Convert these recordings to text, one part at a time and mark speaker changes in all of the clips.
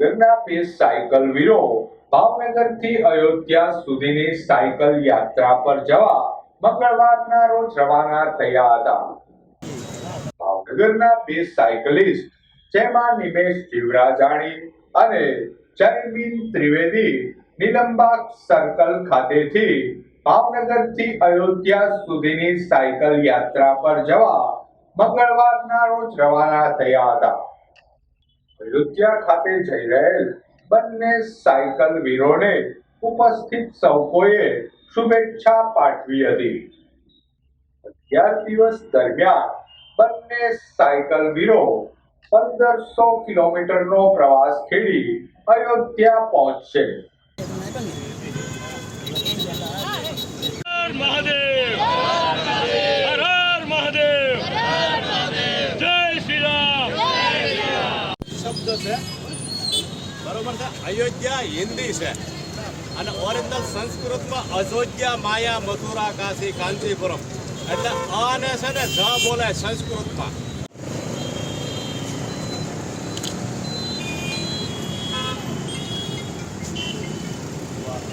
Speaker 1: ભાવનગરના બે સાયકલ વીરો ભાવનગરથી અયોધ્યા સુધીની સાયકલ યાત્રા પર જવા મંગળવારના રોજ રવાના થયા હતા. ભાવનગરના બે સાયકલિસ્ટ, જેમાં નિમેશ જીવરાજાણી અને જયબીન ત્રિવેદી, નીલમબાગ સર્કલ ખાતેથી ભાવનગરથી અયોધ્યા સુધીની સાયકલ યાત્રા પર જવા મંગળવારના રોજ રવાના થયા હતા. અયોધ્યા ખાતે જઈ રહેલ બંને સાયકલ વીરોને ઉપસ્થિત સૌ કોઈએ શુભેચ્છા પાઠવી હતી. અગિયાર દિવસ દરમિયાન બંને સાયકલ વીરો પંદરસો કિલોમીટરનો પ્રવાસ ખેડી અયોધ્યા પહોંચશે.
Speaker 2: કાંચીપુરમ. એટલે અને છે ને જ બોલાય સંસ્કૃતમાં.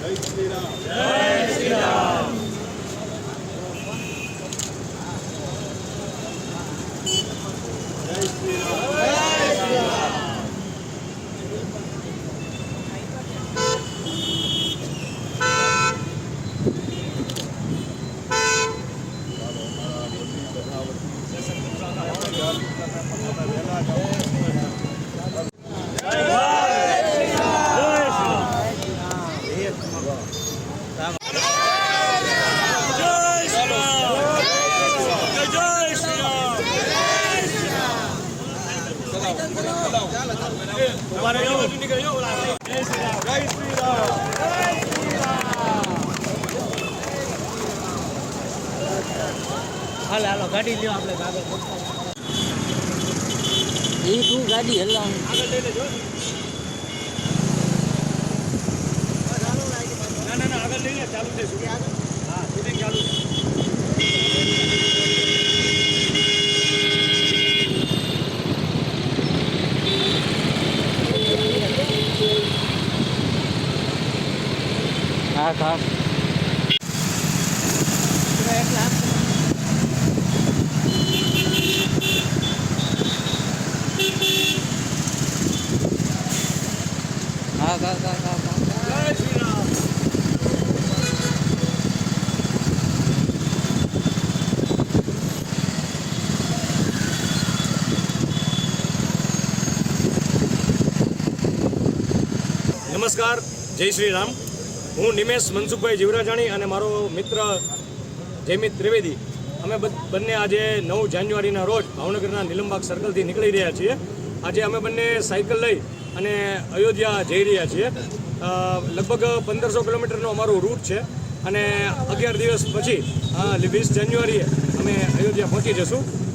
Speaker 2: જય શ્રી રામ.
Speaker 3: હાલ હાલો ગાડી લ્યો આપણે કાગળ એ તું ગાડી હલાવ
Speaker 4: આગળ લઈને જો ચાલુ છે શૂટિંગ હા શૂટિંગ ચાલુ છે
Speaker 3: હા હા હા હા હા હા હા
Speaker 4: જય શ્રી રામ નમસ્કાર, જય શ્રી રામ. હું નિમેશ મનસુખભાઈ જીવરાજાણી અને મારો મિત્ર જયમિત ત્રિવેદી. અમે બંને આજે નવ જાન્યુઆરીના રોજ ભાવનગરના નીલમબાગ સર્કલથી નીકળી રહ્યા છીએ. આજે અમે બંને સાયકલ લઈ અને અયોધ્યા જઈ રહ્યા છીએ. લગભગ પંદરસો કિલોમીટરનો અમારો રૂટ છે અને અગિયાર દિવસ પછી વીસ જાન્યુઆરીએ અમે અયોધ્યા પહોંચી જશું.